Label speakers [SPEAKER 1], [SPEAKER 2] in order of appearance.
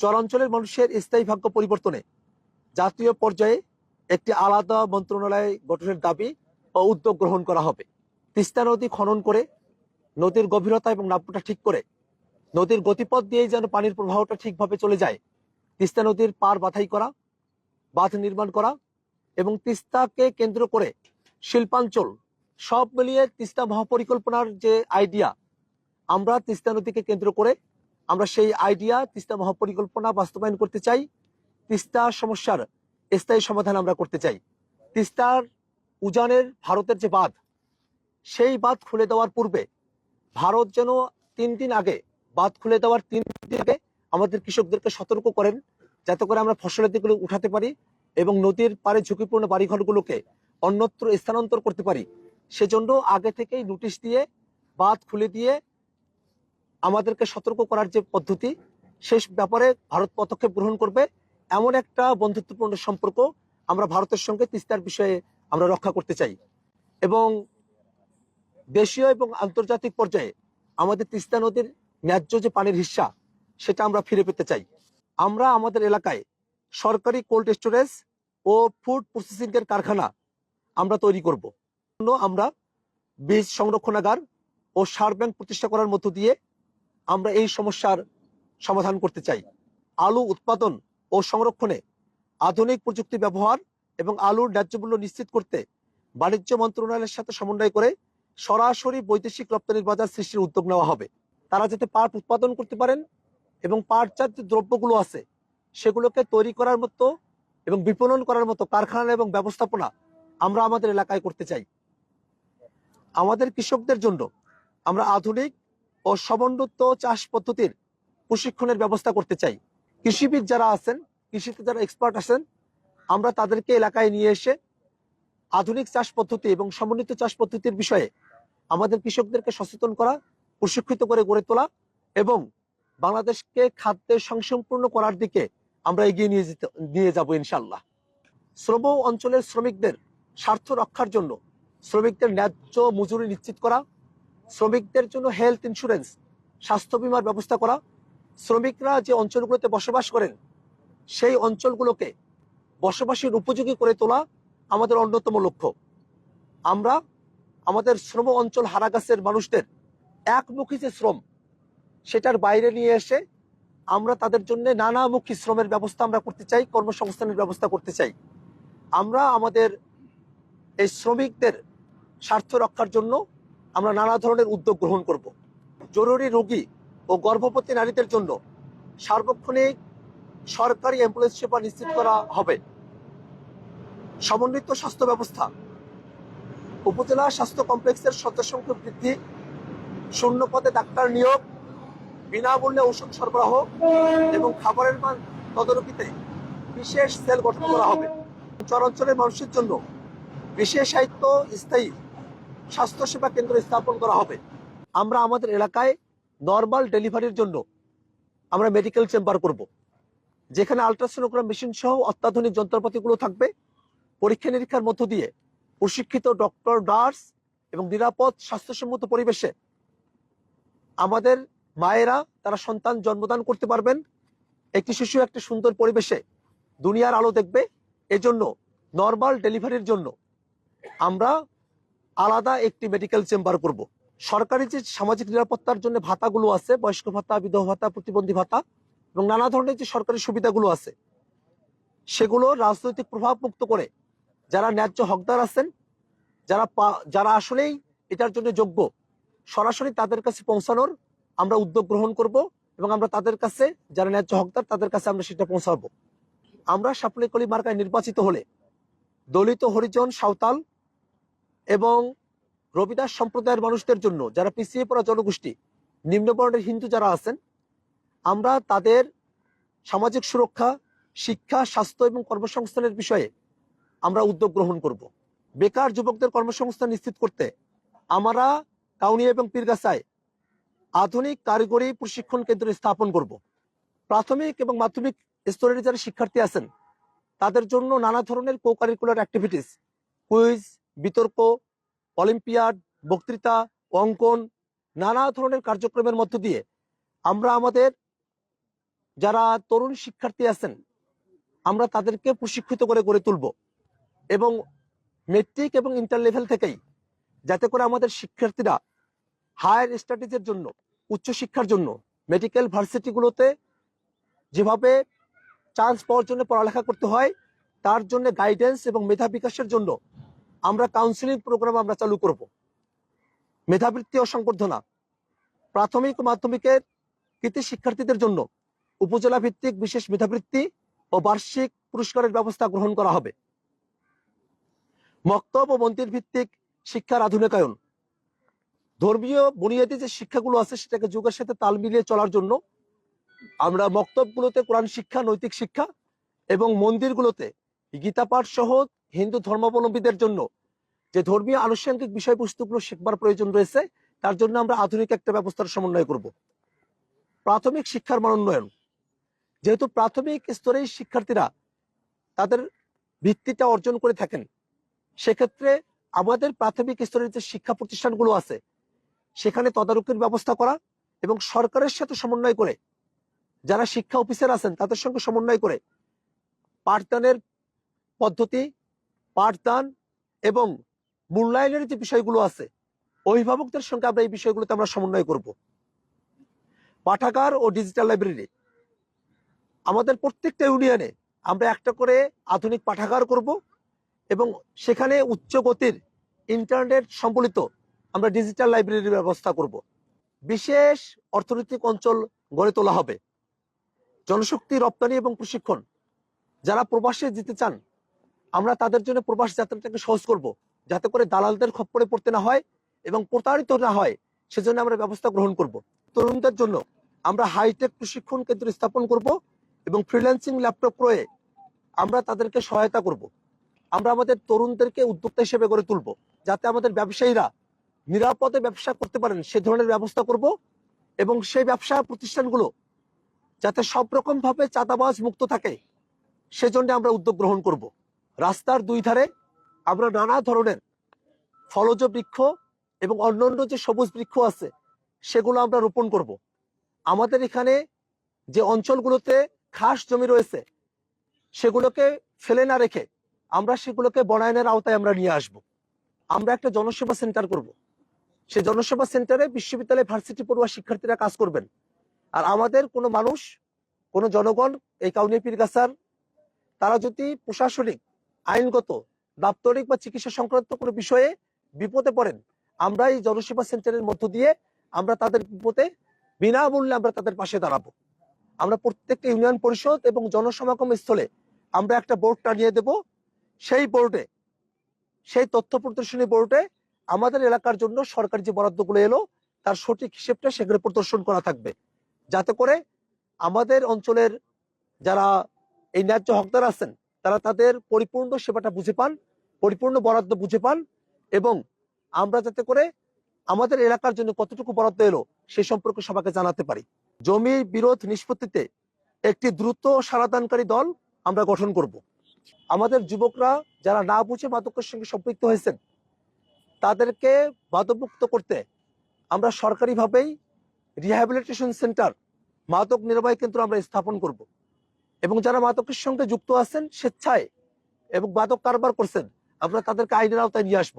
[SPEAKER 1] চরাঞ্চলের মানুষের স্থায়ী ভাগ্য পরিবর্তনে জাতীয় পর্যায়ে একটি আলাদা মন্ত্রণালয় গঠনের দাবি ও উদ্যোগ গ্রহণ করা হবে। তিস্তা নদী খনন করে নদীর গভীরতা এবং নাব্যটা ঠিক করে নদীর গতিপথ দিয়েই যেন পানির প্রবাহটা ঠিকভাবে চলে যায়, তিস্তা নদীর পার বাধাই করা, বাঁধ নির্মাণ করা এবং তিস্তাকে কেন্দ্র করে শিল্পাঞ্চল সব মিলিয়ে তিস্তা মহাপরিকল্পনার যে আইডিয়া আমরা তিস্তা নদীকে কেন্দ্র করে আমরা সেই আইডিয়া তিস্তা মহাপরিকল্পনা বাস্তবায়ন করতে চাই। তিস্তা সমস্যার স্থায়ী সমাধান আমরা করতে চাই। তিস্তার উজানের ভারতের যে বাঁধ, সেই বাঁধ খুলে দেওয়ার পূর্বে ভারত যেন তিন দিন আগে, বাঁধ খুলে দেওয়ার তিন দিন আগে আমাদের কৃষকদেরকে সতর্ক করেন, যাতে করে আমরা ফসলের দিকগুলো উঠাতে পারি এবং নদীর পারে ঝুঁকিপূর্ণ বাড়িঘরগুলোকে অন্যত্র স্থানান্তর করতে পারি। সেজন্য আগে থেকেই নোটিশ দিয়ে বাঁধ খুলে দিয়ে আমাদেরকে সতর্ক করার যে পদ্ধতি শেষ ব্যাপারে ভারত পদক্ষেপ গ্রহণ করবে। এমন একটা বন্ধুত্বপূর্ণ সম্পর্ক আমরা ভারতের সঙ্গে তিস্তার বিষয়ে আমরা রক্ষা করতে চাই। এবং দেশীয় এবং আন্তর্জাতিক পর্যায়ে আমাদের তিস্তা নদীর ন্যায্য যে পানির হিস্সা সেটা আমরা ফিরে পেতে চাই। আমরা আমাদের এলাকায় সরকারি কোল্ড স্টোরেজ ও ফুড প্রসেসিং এর কারখানা আমরা তৈরি করব। আমরা বীজ সংরক্ষণাগার ও সার ব্যাংক প্রতিষ্ঠা করার মধ্য দিয়ে আমরা এই সমস্যার সমাধান করতে চাই। আলু উৎপাদন ও সংরক্ষণে আধুনিক প্রযুক্তি ব্যবহার এবং আলুর ন্যায্য মূল্য নিশ্চিত করতে বাণিজ্য মন্ত্রণালয়ের সাথে সমন্বয় করে সরাসরি বৈদেশিক রপ্তানির বাজার সৃষ্টির উদ্যোগ নেওয়া হবে। তারা যাতে পাট উৎপাদন করতে পারেন এবং পাটজাত দ্রব্যগুলো আছে, সেগুলোকে তৈরি করার মতো এবং বিপণন করার মতো কারখানা এবং ব্যবস্থাপনা আমরা আমাদের এলাকায় করতে চাই। আমাদের কৃষকদের জন্য আমরা আধুনিক ও সমন্বিত চাষ পদ্ধতির প্রশিক্ষণের ব্যবস্থা করতে চাই। কৃষিবিদ যারা আছেন, কৃষিতে যারা এক্সপার্ট আছেন, আমরা তাদেরকে এলাকায় নিয়ে এসে আধুনিক চাষ পদ্ধতি এবং সমন্বিত চাষ পদ্ধতির বিষয়ে আমাদের কৃষকদেরকে সচেতন করা, প্রশিক্ষিত করে গড়ে তোলা এবং বাংলাদেশকে খাদ্যে সংসম্পূর্ণ করার দিকে আমরা এগিয়ে নিয়ে যেতে, নিয়ে যাব ইনশাল্লাহ শ্রম অঞ্চলের শ্রমিকদের স্বার্থ রক্ষার জন্য শ্রমিকদের ন্যায্য মজুরি নিশ্চিত করা শ্রমিকদের জন্য হেলথ ইন্স্যুরেন্স স্বাস্থ্য বিমার ব্যবস্থা করা। শ্রমিকরা যে অঞ্চলগুলোতে বসবাস করেন, সেই অঞ্চলগুলোকে বসবাসের উপযোগী করে তোলা আমাদের অন্যতম লক্ষ্য। আমরা আমাদের শ্রম অঞ্চল হারাগাছের মানুষদের একমুখী যে শ্রম, সেটার বাইরে নিয়ে এসে আমরা তাদের জন্য নানামুখী শ্রমের ব্যবস্থা আমরা করতে চাই, কর্মসংস্থানের ব্যবস্থা করতে চাই। আমরা আমাদের এই শ্রমিকদের স্বার্থ রক্ষার জন্য আমরা নানা ধরনের উদ্যোগ গ্রহণ করব। জরুরি রোগী ও গর্ভবতী নারীদের জন্য সার্বক্ষণিক সরকারি অ্যাম্বুলেন্স সেবা নিশ্চিত করা হবে। সমন্বিত স্বাস্থ্য ব্যবস্থা। উপজেলা স্বাস্থ্য কমপ্লেক্সের সদস্য সংখ্যা বৃদ্ধি। শূন্য পদে ডাক্তার নিয়োগ। বিনামূল্যে ওষুধ সরবরাহ এবং খাবারের মান তদারকিতে বিশেষ সেল গঠন করা হবে। চরাঞ্চলের মানুষের জন্য বিশেষায়িত স্থায়ী স্বাস্থ্যসেবা কেন্দ্র স্থাপন করা হবে। আমরা আমাদের এলাকায় নর্মাল ডেলিভারির জন্য আমরা মেডিকেল চেম্বার করব। যেখানে আলট্রাসোনোগ্রাম মেশিন সহ অত্যাধুনিক যন্ত্রপাতিগুলো থাকবে। পরীক্ষা নিরীক্ষার মধ্য দিয়ে প্রশিক্ষিত ডক্টর নার্স এবং নিরাপদ স্বাস্থ্যসম্মত পরিবেশে আমাদের মায়েরা, তারা সন্তান জন্মদান করতে পারবেন। একটি শিশু একটি সুন্দর পরিবেশে দুনিয়ার আলো দেখবে। এজন্য নর্মাল ডেলিভারির জন্য আমরা আলাদা একটি মেডিকেল চেম্বার করব। সরকারি যে সামাজিক নিরাপত্তার জন্য ভাতাগুলো আছে, বয়স্ক ভাতা, বিধবা ভাতা, প্রতিবন্ধী ভাতা, এবং নানা ধরনের যে সরকারি সুবিধাগুলো আছে, সেগুলো রাজনৈতিক প্রভাব মুক্ত করে যারা ন্যায্য হকদার আছেন, যারা যারা আসলেই এটার জন্য যোগ্য, সরাসরি তাদের কাছে পৌঁছানোর আমরা উদ্যোগ গ্রহণ করব এবং আমরা তাদের কাছে, যারা ন্যায্য হকদার, তাদের কাছে আমরা সেটা পৌঁছাবো। আমরা সাপলিকলি মার্কায় নির্বাচিত হলে দলিত হরিজন সাঁওতাল এবং রবিদাস সম্প্রদায়ের মানুষদের জন্য, যারা পিছিয়ে পড়া জনগোষ্ঠী, নিম্নবর্ণের হিন্দু যারা আছেন, আমরা তাদের সামাজিক সুরক্ষা, শিক্ষা, স্বাস্থ্য এবং কর্মসংস্থানের বিষয়ে আমরা উদ্যোগ গ্রহণ করব। বেকার যুবকদের কর্মসংস্থান নিশ্চিত করতে আমরা কাউনিয়া এবং পীরগাছায় আধুনিক কারিগরি প্রশিক্ষণ কেন্দ্র স্থাপন করব। প্রাথমিক এবং মাধ্যমিক স্তরের যারা শিক্ষার্থী আছেন, তাদের জন্য নানা ধরনের কো কারিকুলার অ্যাক্টিভিটিস কুইজ বিতর্ক, অলিম্পিয়াড, বক্তৃতা, অঙ্কন, নানা ধরনের কার্যক্রমের মধ্য দিয়ে আমরা আমাদের যারা তরুণ শিক্ষার্থী আছেন, আমরা তাদেরকে প্রশিক্ষিত করে গড়ে তুলব এবং মেট্রিক এবং ইন্টার লেভেল থেকেই যাতে করে আমাদের শিক্ষার্থীরা হায়ার স্টাডিজের জন্য উচ্চশিক্ষার জন্য মেডিকেল ভার্সিটিগুলোতে যেভাবে চান্স পাওয়ার জন্য পড়ালেখা করতে হয়, তার জন্য গাইডেন্স এবং মেধা বিকাশের জন্য আমরা কাউন্সিলিং প্রোগ্রাম আমরা চালু করব। মেধাবৃত্তি ও সংবর্ধনা, প্রাথমিক ও মাধ্যমিকের কৃতি শিক্ষার্থীদের জন্য উপজেলা ভিত্তিক বিশেষ মেধাবৃত্তি ও বার্ষিক পুরস্কারের ব্যবস্থা গ্রহণ করা হবে। মক্তব ও মন্দির ভিত্তিক শিক্ষার আধুনিকায়ন, ধর্মীয় বুনিয়াদী যে শিক্ষাগুলো আছে সেটাকে যুগের সাথে তাল মিলিয়ে চলার জন্য আমরা মক্তবগুলোতে কোরআন শিক্ষা, নৈতিক শিক্ষা এবং মন্দিরগুলোতে গীতা পাঠ সহ হিন্দু ধর্মাবলম্বীদের জন্য যে ধর্মীয় আনুষঙ্গিক বিষয়বস্তুগুলো শিখবার প্রয়োজন রয়েছে, তার জন্য আমরা আধুনিক একটা ব্যবস্থার সমন্বয় করব। প্রাথমিক শিক্ষার মান উন্নয়ন। যেহেতু প্রাথমিক স্তরেই শিক্ষার্থীরা তাদের ভিত্তিটা অর্জন করে থাকেন, সেক্ষেত্রে আমাদের প্রাথমিক স্তরের যে শিক্ষা প্রতিষ্ঠানগুলো আছে, সেখানে তদারকির ব্যবস্থা করা এবং সরকারের সাথে সমন্বয় করে, যারা শিক্ষা অফিসার আছেন তাদের সঙ্গে সমন্বয় করে, পাঠদানের পদ্ধতি পাঠদান এবং মূল্যায়নের যে বিষয়গুলো আছে, অভিভাবকদের সঙ্গে আমরা এই বিষয়গুলোতে আমরা সমন্বয় করব। পাঠাগার ও ডিজিটাল লাইব্রেরি আমাদের প্রত্যেকটা ইউনিয়নে আমরা একটা করে আধুনিক পাঠাগার করব এবং সেখানে উচ্চ গতির ইন্টারনেট সম্বলিত আমরা ডিজিটাল লাইব্রেরির ব্যবস্থা করব। বিশেষ অর্থনৈতিক অঞ্চল গড়ে তোলা হবে। জনশক্তি রপ্তানি এবং প্রশিক্ষণ, যারা প্রবাসে যেতে চান আমরা তাদের জন্য প্রবাস যাত্রাটাকে সহজ করব, যাতে করে দালালদের খপ্পরে পড়তে না হয় এবং প্রতারিত না হয়, সেজন্য আমরা ব্যবস্থা গ্রহণ করব। তরুণদের জন্য আমরা হাইটেক প্রশিক্ষণ কেন্দ্র স্থাপন করব এবং ফ্রিল্যান্সিং ল্যাপটপ ক্রয়ে আমরা তাদেরকে সহায়তা করব। আমরা আমাদের তরুণদেরকে উদ্যোক্তা হিসেবে গড়ে তুলব, যাতে আমাদের ব্যবসায়ীরা নিরাপদে ব্যবসা করতে পারেন, সে ধরনের ব্যবস্থা করব এবং সেই ব্যবসা প্রতিষ্ঠানগুলো যাতে সব রকম ভাবে চাঁদাবাজ মুক্ত থাকে, সেজন্য আমরা উদ্যোগ গ্রহণ করব। রাস্তার দুই ধারে আমরা নানা ধরনের ফলজ বৃক্ষ এবং অন্যান্য যে সবুজ বৃক্ষ আছে, সেগুলো আমরা রোপণ করব। আমাদের এখানে যে অঞ্চলগুলোতে খাস জমি রয়েছে, সেগুলোকে ফেলে না রেখে আমরা সেগুলোকে বনায়নের আওতায় আমরা নিয়ে আসব। আমরা একটা জনসেবা সেন্টার করব। সেই জনসেবা সেন্টারে বিশ্ববিদ্যালয় ভার্সিটি পড়ুয়া শিক্ষার্থীরা কাজ করবেন। আর আমাদের কোনো মানুষ, কোনো জনগণ, এই কাউনিয়া পীরগাছার তারা যদি প্রশাসনিক আইনগত, দাপ্তরিক বা চিকিৎসা সংক্রান্ত কোনো বিষয়ে বিপদে পড়েন আমরা এই জনসেবা সেন্টারের মধ্য দিয়ে আমরা তাদের বিপদে, বিনামূল্যে আমরা তাদের পাশে দাঁড়াবো। আমরা প্রত্যেকটা ইউনিয়ন পরিষদ এবং জনসমাগম স্থলে আমরা একটা বোর্ড টানিয়ে দেব। সেই বোর্ডে, সেই তথ্য প্রদর্শনী বোর্ডে আমাদের এলাকার জন্য সরকারি যে বরাদ্দগুলো এলো, তার সঠিক হিসেবটা সেখানে প্রদর্শন করা থাকবে। যাতে করে আমাদের অঞ্চলের যারা এই ন্যায্য হকদার আছেন তারা তাদের পরিপূর্ণ সেবাটা বুঝে পান, পরিপূর্ণ বরাদ্দ বুঝে পান এবং আমরা যাতে করে আমাদের এলাকার জন্য কতটুকু বরাদ্দ এলো সে সম্পর্কে সবাইকে জানাতে পারি। জমি বিরোধ নিষ্পত্তিতে একটি দ্রুত সারাদানকারী দল আমরা গঠন করব। আমাদের যুবকরা যারা না বুঝে মাদকের সঙ্গে সম্পৃক্ত হয়েছেন, তাদেরকে মাদকমুক্ত করতে আমরা সরকারিভাবেই রিহ্যাবিলিটেশন সেন্টার মাদক নিরাময় কেন্দ্র আমরা স্থাপন করব। এবং যারা মাদকের সঙ্গে যুক্ত আছেন, স্বেচ্ছায় এবং মাদক কারবার করছেন, আমরা তাদেরকে আইনের আওতায় নিয়ে আসব।